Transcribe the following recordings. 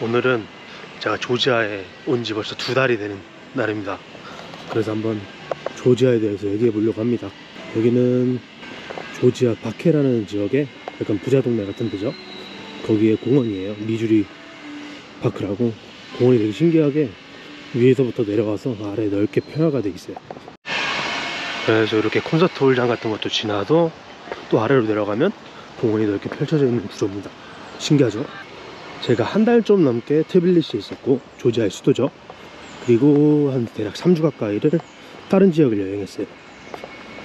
오늘은 제가 조지아에 온 지 벌써 두 달이 되는 날입니다. 그래서 한번 조지아에 대해서 얘기해 보려고 합니다. 여기는 조지아 바케라는 지역의 약간 부자 동네 같은 데죠. 거기에 공원이에요. 미주리 파크라고 공원이 되게 신기하게 위에서부터 내려와서 아래 넓게 평화가 돼 있어요. 그래서 이렇게 콘서트 홀장 같은 것도 지나도 또 아래로 내려가면 공원이 넓게 펼쳐져 있는 구조입니다. 신기하죠? 제가 한 달 좀 넘게 트빌리시에 있었고 조지아의 수도죠. 그리고 한 대략 3주 가까이를 다른 지역을 여행했어요.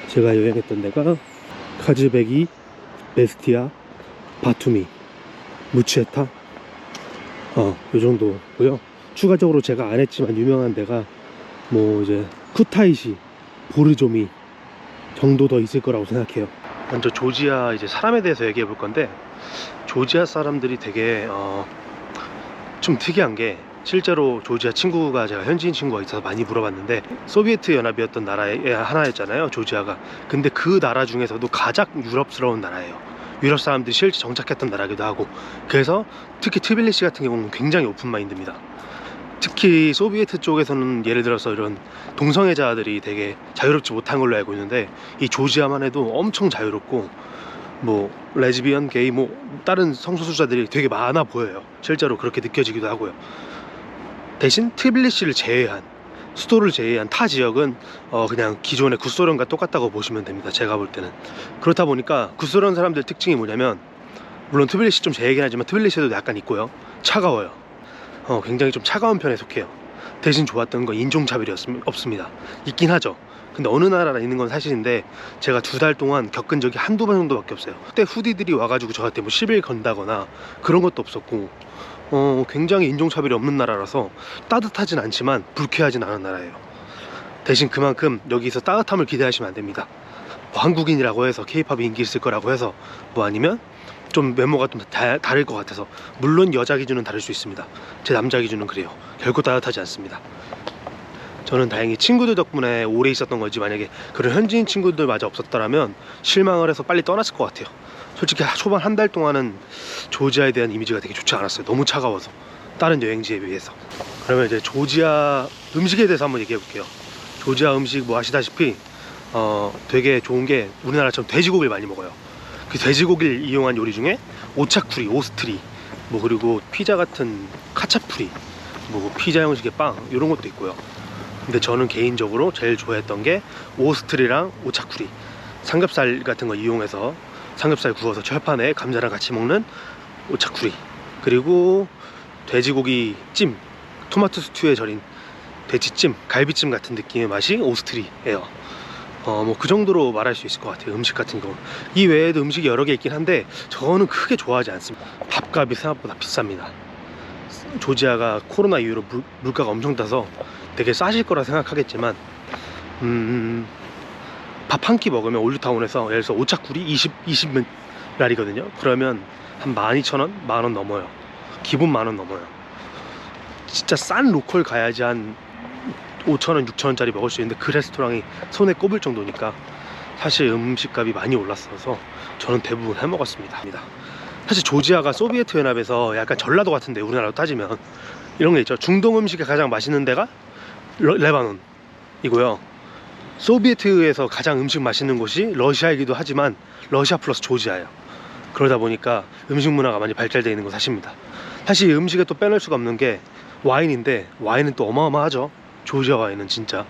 제가 여행했던 데가 카즈베기, 베스티아, 바투미, 무치에타 어, 요 정도고요. 추가적으로 제가 안 했지만 유명한 데가 뭐 이제 쿠타이시, 보르조미 정도 더 있을 거라고 생각해요. 먼저 조지아 이제 사람에 대해서 얘기해 볼 건데 조지아 사람들이 되게 어, 좀 특이한 게 실제로 조지아 친구가 제가 현지인 친구가 있어서 많이 물어봤는데 소비에트 연합이었던 나라의 하나였잖아요 조지아가. 근데 그 나라 중에서도 가장 유럽스러운 나라예요. 유럽 사람들이 실제 정착했던 나라기도 하고. 그래서 특히 트빌리시 같은 경우는 굉장히 오픈 마인드입니다. 특히 소비에트 쪽에서는 예를 들어서 이런 동성애자들이 되게 자유롭지 못한 걸로 알고 있는데 이 조지아만 해도 엄청 자유롭고 뭐 레즈비언, 게이 뭐 다른 성소수자들이 되게 많아 보여요. 실제로 그렇게 느껴지기도 하고요. 대신 트빌리시를 제외한 수도를 제외한 타 지역은 어 그냥 기존의 구소련과 똑같다고 보시면 됩니다. 제가 볼 때는 그렇다 보니까 구소련 사람들 특징이 뭐냐면 물론 트빌리시 좀 제외긴 하지만 트빌리시에도 약간 있고요. 차가워요. 어 굉장히 좀 차가운 편에 속해요. 대신 좋았던 건 인종차별이 없습니다. 있긴 하죠. 근데 어느 나라나 있는 건 사실인데 제가 두 달 동안 겪은 적이 한두 번 정도밖에 없어요. 그때 후디들이 와가지고 저한테 뭐 시비를 건다거나 그런 것도 없었고 어, 굉장히 인종차별이 없는 나라라서 따뜻하진 않지만 불쾌하진 않은 나라예요. 대신 그만큼 여기서 따뜻함을 기대하시면 안 됩니다. 뭐 한국인이라고 해서 케이팝이 인기 있을 거라고 해서 뭐 아니면 좀 외모가 좀 다, 다를 것 같아서 물론 여자 기준은 다를 수 있습니다. 제 남자 기준은 그래요. 결코 따뜻하지 않습니다. 저는 다행히 친구들 덕분에 오래 있었던 거지 만약에 그런 현지인 친구들마저 없었더라면 실망을 해서 빨리 떠났을 것 같아요. 솔직히 초반 한 달 동안은 조지아에 대한 이미지가 되게 좋지 않았어요. 너무 차가워서 다른 여행지에 비해서. 그러면 이제 조지아 음식에 대해서 한번 얘기해 볼게요. 조지아 음식 뭐 아시다시피 어 되게 좋은 게 우리나라처럼 돼지고기를 많이 먹어요. 그 돼지고기를 이용한 요리 중에 오차쿠리, 오스트리, 뭐 그리고 피자 같은 카차프리, 뭐 피자 형식의 빵 이런 것도 있고요. 근데 저는 개인적으로 제일 좋아했던 게 오스트리랑 오차쿠리 삼겹살 같은 거 이용해서 삼겹살 구워서 철판에 감자랑 같이 먹는 오차쿠리. 그리고 돼지고기 찜 토마토 스튜에 절인 돼지찜 갈비찜 같은 느낌의 맛이 오스트리예요. 어 뭐 그 정도로 말할 수 있을 것 같아요 음식 같은 거이 외에도 음식이 여러 개 있긴 한데 저는 크게 좋아하지 않습니다. 밥값이 생각보다 비쌉니다. 조지아가 코로나 이후로 물, 물가가 엄청 따서 되게 싸실 거라 생각하겠지만 음, 밥 한 끼 먹으면 올드타운에서 예를 들어서 오차쿠리 20, 20라리거든요. 그러면 한 12,000원? 만원 넘어요. 기본 만원 넘어요. 진짜 싼 로컬 가야지 한 5,000원, 6,000원짜리 먹을 수 있는데 그 레스토랑이 손에 꼽을 정도니까 사실 음식값이 많이 올랐어서 저는 대부분 해 먹었습니다. 사실 조지아가 소비에트 연합에서 약간 전라도 같은데 우리나라로 따지면 이런 게 있죠. 중동 음식이 가장 맛있는 데가 러- 레바논이고요. 소비에트에서 가장 음식 맛있는 곳이 러시아이기도 하지만 러시아 플러스 조지아예요. 그러다 보니까 음식 문화가 많이 발달되어 있는 건 사실입니다. 사실 이 음식에 또 빼놓을 수가 없는 게 와인인데 와인은 또 어마어마하죠. 조지아 와인은 진짜.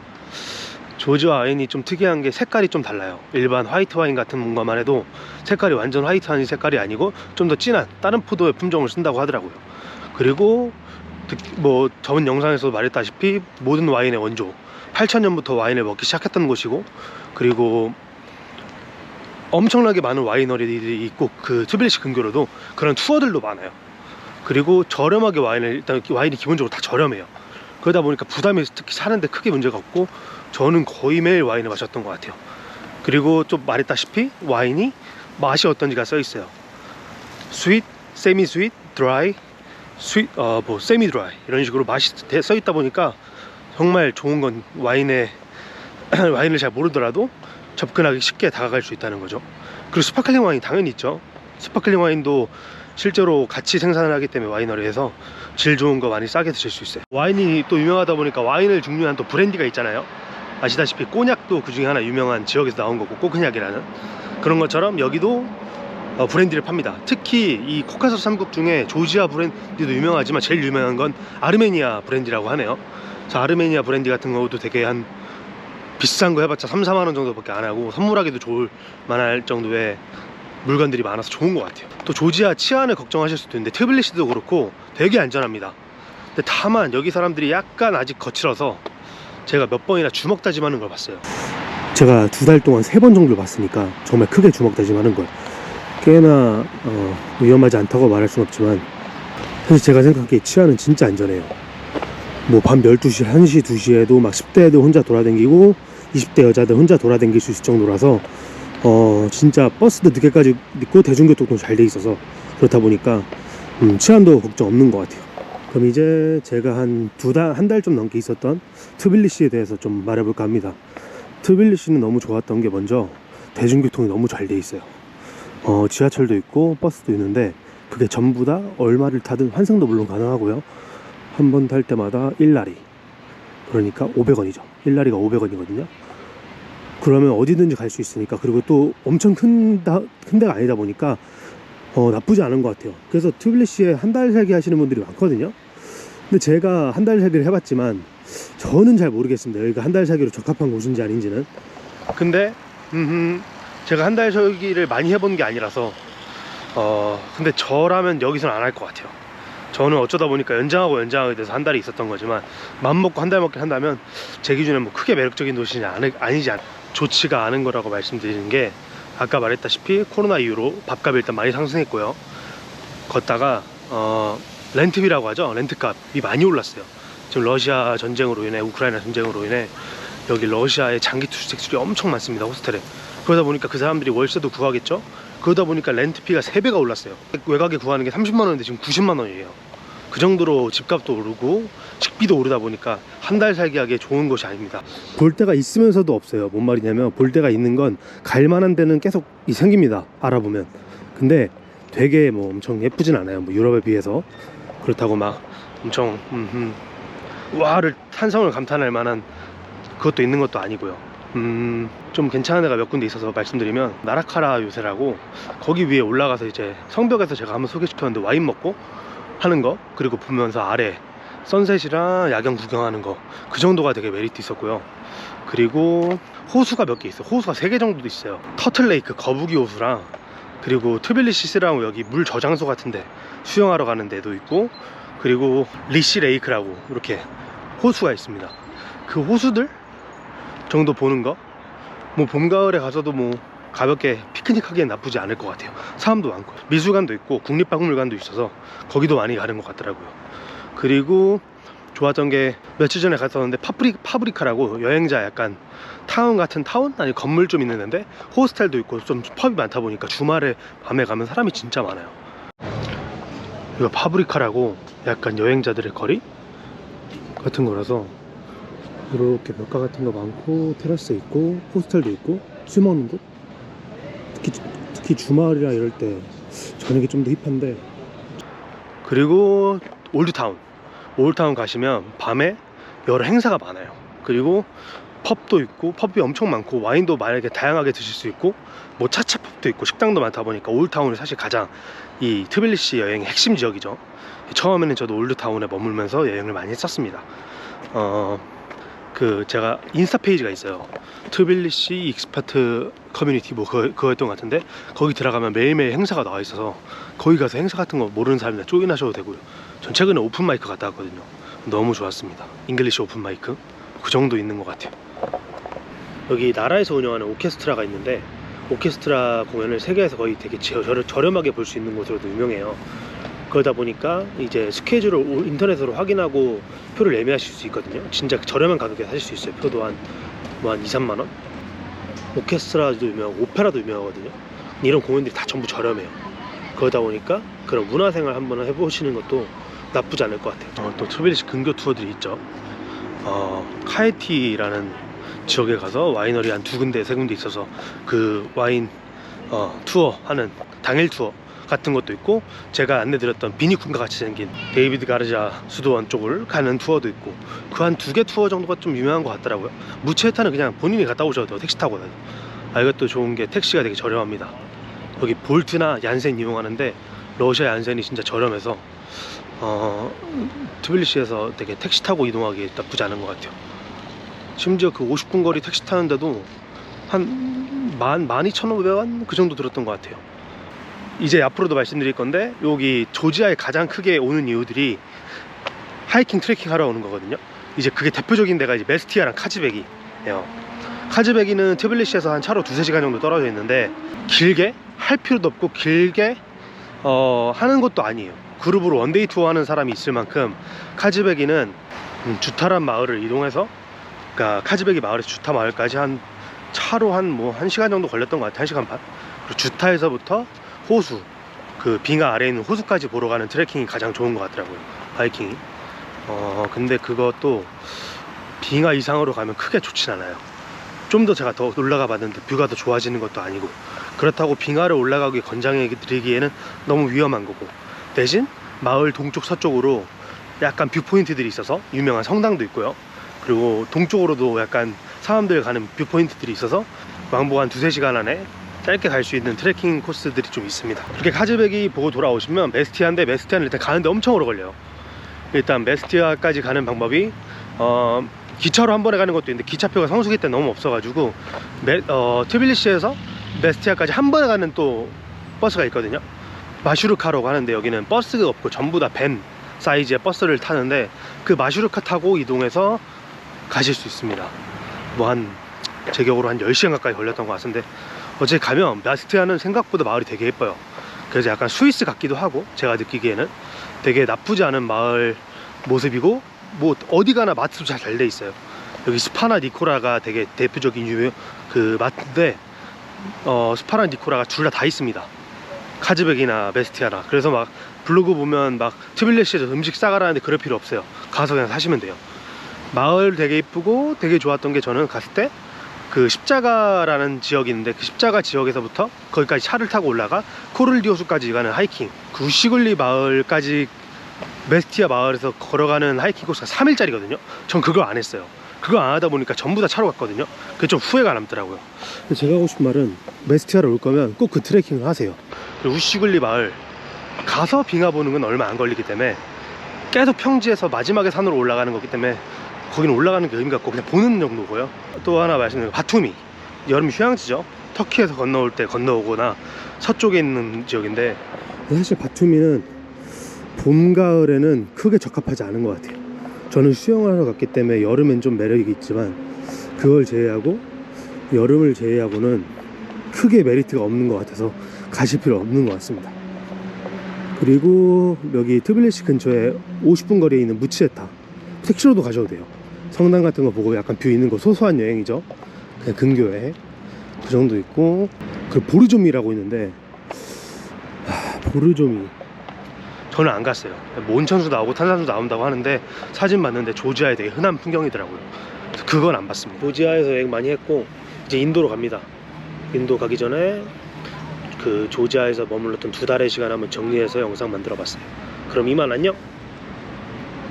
조지아 와인이 좀 특이한 게 색깔이 좀 달라요. 일반 화이트 와인 같은 것만 해도 색깔이 완전 화이트한 색깔이 아니고 좀 더 진한 다른 포도의 품종을 쓴다고 하더라고요. 그리고 특- 뭐 저번 영상에서 말했다시피 모든 와인의 원조. 8천년부터 와인을 먹기 시작했던 곳이고 그리고 엄청나게 많은 와이너리들이 있고 그 트빌리시 근교로도 그런 투어들도 많아요. 그리고 저렴하게 와인을 일단 와인이 기본적으로 다 저렴해요. 그러다 보니까 부담이 특히 사는데 크게 문제가 없고 저는 거의 매일 와인을 마셨던 것 같아요. 그리고 좀 말했다시피 와인이 맛이 어떤지가 써 있어요. 스윗, 세미 스윗, 드라이 스윗, 어, 뭐 세미 드라이 이런 식으로 맛이 대- 써 있다 보니까 정말 좋은 건 와인에 와인을 잘 모르더라도 접근하기 쉽게 다가갈 수 있다는 거죠. 그리고 스파클링 와인 당연히 있죠. 스파클링 와인도 실제로 같이 생산을 하기 때문에 와이너리에서 질 좋은 거 많이 싸게 드실 수 있어요. 와인이 또 유명하다 보니까 와인을 중요한 또 브랜디가 있잖아요. 아시다시피 꼬냑도 그 중에 하나 유명한 지역에서 나온 거고 꼬크냑이라는 그런 것처럼 여기도 어, 브랜디를 팝니다. 특히 이 코카소 삼국 중에 조지아 브랜디도 유명하지만 제일 유명한 건 아르메니아 브랜디라고 하네요. 그래서 아르메니아 브랜디 같은 경우도 되게 한 비싼 거 해봤자 3, 4만 원 정도밖에 안 하고 선물하기도 좋을 만할 정도의 물건들이 많아서 좋은 것 같아요. 또 조지아 치안을 걱정하실 수도 있는데 트빌리시도 그렇고 되게 안전합니다. 근데 다만 여기 사람들이 약간 아직 거칠어서 제가 몇 번이나 주먹 다짐하는 걸 봤어요. 제가 두 달 동안 세 번 정도 봤으니까 정말 크게 주먹 다짐하는 걸 꽤나 어, 위험하지 않다고 말할 순 없지만 사실 제가 생각하기에 치안은 진짜 안전해요. 뭐 밤 12시, 1시, 2시에도 막 10대 애들 혼자 돌아다니고 20대 여자들 혼자 돌아다닐 수 있을 정도라서 어 진짜 버스도 늦게까지 있고 대중교통도 잘 돼 있어서 그렇다 보니까 음, 치안도 걱정 없는 것 같아요. 그럼 이제 제가 한 두 달, 한 달 좀 넘게 있었던 트빌리시에 대해서 좀 말해볼까 합니다. 트빌리시는 너무 좋았던 게 먼저 대중교통이 너무 잘 돼 있어요. 어, 지하철도 있고 버스도 있는데 그게 전부 다 얼마를 타든 환승도 물론 가능하고요. 한 번 탈 때마다 1라리. 그러니까 500원이죠. 1라리가 500원이거든요. 그러면 어디든지 갈 수 있으니까 그리고 또 엄청 큰, 다, 큰 데가 아니다 보니까 어, 나쁘지 않은 것 같아요. 그래서 트빌리시에 한 달 살기 하시는 분들이 많거든요. 근데 제가 한 달 살기를 해봤지만 저는 잘 모르겠습니다. 여기가 한 달 살기로 적합한 곳인지 아닌지는. 근데 음, 제가 한달 살기를 많이 해본 게 아니라서 어 근데 저라면 여기서는 안할 것 같아요. 저는 어쩌다 보니까 연장하고 연장하게 돼서 한 달이 있었던 거지만 맘 먹고 한 달 먹긴 한다면 제 기준에 뭐 크게 매력적인 도시는 아니, 아니지 않, 좋지가 않은 거라고 말씀드리는 게 아까 말했다시피 코로나 이후로 밥값이 일단 많이 상승했고요. 걷다가 어, 렌트비라고 하죠. 렌트값이 많이 올랐어요. 지금 러시아 전쟁으로 인해 우크라이나 전쟁으로 인해 여기 러시아에 장기 투숙객들이 엄청 많습니다. 호스텔에. 그러다 보니까 그 사람들이 월세도 구하겠죠. 그러다 보니까 렌트비가 3배가 올랐어요. 외곽에 구하는 게 30만 원인데 지금 90만 원이에요. 그 정도로 집값도 오르고 식비도 오르다 보니까 한 달 살기 하기에 좋은 곳이 아닙니다. 볼 데가 있으면서도 없어요. 뭔 말이냐면 볼 데가 있는 건 갈 만한 데는 계속 이 생깁니다. 알아보면. 근데 되게 뭐 엄청 예쁘진 않아요. 뭐 유럽에 비해서. 그렇다고 막 엄청 음, 음, 와를 탄성을 감탄할 만한 그것도 있는 것도 아니고요. 음, 좀 괜찮은 데가 몇 군데 있어서 말씀드리면 나라카라 요새라고 거기 위에 올라가서 이제 성벽에서 제가 한번 소개시켰는데 와인 먹고 하는 거 그리고 보면서 아래 선셋이랑 야경 구경하는 거 그 정도가 되게 메리트 있었고요. 그리고 호수가 몇 개 있어. 요 호수가 세개 정도도 있어요. 터틀레이크 거북이 호수랑 그리고 트빌리시스라고 여기 물 저장소 같은데 수영하러 가는 데도 있고 그리고 리시 레이크라고 이렇게 호수가 있습니다. 그 호수들 정도 보는 거 뭐 봄 가을에 가서도 뭐 가볍게 피크닉 하기엔 나쁘지 않을 것 같아요. 사람도 많고 미술관도 있고 국립박물관도 있어서 거기도 많이 가는 것 같더라고요. 그리고 좋았던 게 며칠 전에 갔었는데 파브리, 파브리카라고 여행자 약간 타운 같은 타운? 아니 건물 좀 있는 데인데 호스텔도 있고 좀 펍이 많다 보니까 주말에 밤에 가면 사람이 진짜 많아요 이거 파브리카라고 약간 여행자들의 거리? 같은 거라서 이렇게 벽화 같은 거 많고 테라스 있고 호스텔도 있고 술 먹는 곳? 특히, 특히 주말이라 이럴 때 저녁에 좀더 힙한데 그리고 올드타운 올타운 가시면 밤에 여러 행사가 많아요. 그리고 펍도 있고 펍이 엄청 많고 와인도 만약에 다양하게 드실 수 있고 뭐 차차 펍도 있고 식당도 많다 보니까 올타운이 사실 가장 이 트빌리시 여행의 핵심 지역이죠. 처음에는 저도 올드타운에 머물면서 여행을 많이 했었습니다. 어, 그 제가 인스타 페이지가 있어요. 트빌리시 익스파트 커뮤니티 뭐 그거, 그거였던 것 같은데 거기 들어가면 매일매일 행사가 나와 있어서 거기 가서 행사 같은 거 모르는 사람이나 쪼인하셔도 되고요. 전 최근에 오픈 마이크 갔다 왔거든요. 너무 좋았습니다. 잉글리시 오픈 마이크 그 정도 있는 것 같아요. 여기 나라에서 운영하는 오케스트라가 있는데 오케스트라 공연을 세계에서 거의 되게 저렴하게 볼 수 있는 곳으로도 유명해요. 그러다 보니까 이제 스케줄을 오- 인터넷으로 확인하고 표를 예매하실 수 있거든요. 진짜 저렴한 가격에 사실 수 있어요. 표도 한 뭐한 2, 3만 원? 오케스트라도 유명하고 오페라도 유명하거든요. 이런 공연들이 다 전부 저렴해요. 그러다 보니까 그런 문화생활 한번 해보시는 것도 나쁘지 않을 것 같아요. 어, 또 트빌리시 근교 투어들이 있죠. 어, 카에티라는 지역에 가서 와이너리 한 두 군데, 세 군데 있어서 그 와인 어, 투어 하는 당일 투어 같은 것도 있고 제가 안내드렸던 비니쿤과 같이 생긴 데이비드 가르자 수도원 쪽을 가는 투어도 있고 그 한 두 개 투어 정도가 좀 유명한 것 같더라고요 무체타는 그냥 본인이 갔다 오셔도 돼요 택시 타고 다녀도 아 이것도 좋은 게 택시가 되게 저렴합니다 여기 볼트나 얀센 이용하는데 러시아 얀센이 진짜 저렴해서 어 트빌리시에서 되게 택시 타고 이동하기 나쁘지 않은 것 같아요 심지어 그 50분 거리 택시 타는데도 한 만, 만 이천 오백 원? 그 정도 들었던 것 같아요. 이제 앞으로도 말씀드릴 건데, 여기 조지아에 가장 크게 오는 이유들이 하이킹 트레킹 하러 오는 거거든요. 이제 그게 대표적인 데가 이제 메스티아랑 카즈베기예요. 카즈베기는 트빌리시에서 한 차로 두세 시간 정도 떨어져 있는데, 길게 할 필요도 없고, 길게 어, 하는 것도 아니에요. 그룹으로 원데이 투어 하는 사람이 있을 만큼, 카즈베기는 음, 주타란 마을을 이동해서 그러니까 카즈베기 마을에서 주타 마을까지 한 차로 한 뭐 한 시간 정도 걸렸던 것 같아요. 한 시간 반. 그리고 주타에서부터 호수 그 빙하 아래에 있는 호수까지 보러 가는 트레킹이 가장 좋은 것 같더라고요. 바이킹이. 어 근데 그것도 빙하 이상으로 가면 크게 좋진 않아요. 좀 더 제가 더 올라가 봤는데 뷰가 더 좋아지는 것도 아니고 그렇다고 빙하를 올라가기 권장해 드리기에는 너무 위험한 거고 대신 마을 동쪽 서쪽으로 약간 뷰 포인트들이 있어서 유명한 성당도 있고요. 그리고 동쪽으로도 약간 사람들 가는 뷰 포인트들이 있어서 왕복 한 두세 시간 안에 짧게 갈 수 있는 트레킹 코스들이 좀 있습니다. 그렇게 카즈백이 보고 돌아오시면 메스티아인데 메스티아는 일단 가는데 엄청 오래 걸려요. 일단 메스티아까지 가는 방법이 어, 기차로 한 번에 가는 것도 있는데 기차표가 성수기 때 너무 없어가지고 메, 어, 트빌리시에서 메스티아까지 한 번에 가는 또 버스가 있거든요. 마슈르카라고 하는데 여기는 버스가 없고 전부 다 밴 사이즈의 버스를 타는데 그 마슈르카 타고 이동해서 가실 수 있습니다. 뭐 한제 기억으로 한 10시간 가까이 걸렸던 것 같은데 어제 가면 마스티아는 생각보다 마을이 되게 예뻐요. 그래서 약간 스위스 같기도 하고 제가 느끼기에는 되게 나쁘지 않은 마을 모습이고 뭐 어디 가나 마트도 잘 잘 돼 있어요. 여기 스파나 니코라가 되게 대표적인 유명 그 마트인데 어 스파나 니코라가 둘 다 다 있습니다. 카즈백이나 메스티아나 그래서 막 블로그 보면 막 트빌레시에서 음식 싸가라는데 그럴 필요 없어요. 가서 그냥 사시면 돼요. 마을 되게 이쁘고 되게 좋았던 게 저는 갔을 때 그 십자가라는 지역이 있는데 그 십자가 지역에서부터 거기까지 차를 타고 올라가 코를디오수까지 가는 하이킹. 그 우시글리 마을까지 메스티아 마을에서 걸어가는 하이킹 코스가 3일짜리거든요. 전 그걸 안 했어요. 그거 안 하다 보니까 전부 다 차로 갔거든요. 그게 좀 후회가 남더라고요. 제가 하고 싶은 말은 메스티아로 올 거면 꼭 그 트레킹을 하세요. 그리고 우시글리 마을. 가서 빙하 보는 건 얼마 안 걸리기 때문에 계속 평지에서 마지막에 산으로 올라가는 거기 때문에 거기는 올라가는 게 의미가 없고 그냥 보는 정도고요. 또 하나 말씀드리면 바투미 여름 휴양지죠. 터키에서 건너올 때 건너오거나 서쪽에 있는 지역인데 사실 바투미는 봄 가을에는 크게 적합하지 않은 것 같아요. 저는 수영을 하러 갔기 때문에 여름엔 좀 매력이 있지만 그걸 제외하고 여름을 제외하고는 크게 메리트가 없는 것 같아서 가실 필요 없는 것 같습니다. 그리고 여기 트빌리시 근처에 50분 거리에 있는 무치에타 택시로도 가셔도 돼요. 성당 같은 거 보고 약간 뷰 있는 거 소소한 여행이죠. 그냥 근교에 그 정도 있고 그 보르조미라고 있는데 하, 보르조미 저는 안 갔어요. 뭐 온천수 나오고 탄산수 나온다고 하는데 사진 봤는데 조지아에 되게 흔한 풍경이더라고요. 그건 안 봤습니다. 조지아에서 여행 많이 했고 이제 인도로 갑니다. 인도 가기 전에 그 조지아에서 머물렀던 두 달의 시간 한번 정리해서 영상 만들어 봤어요. 그럼 이만 안녕.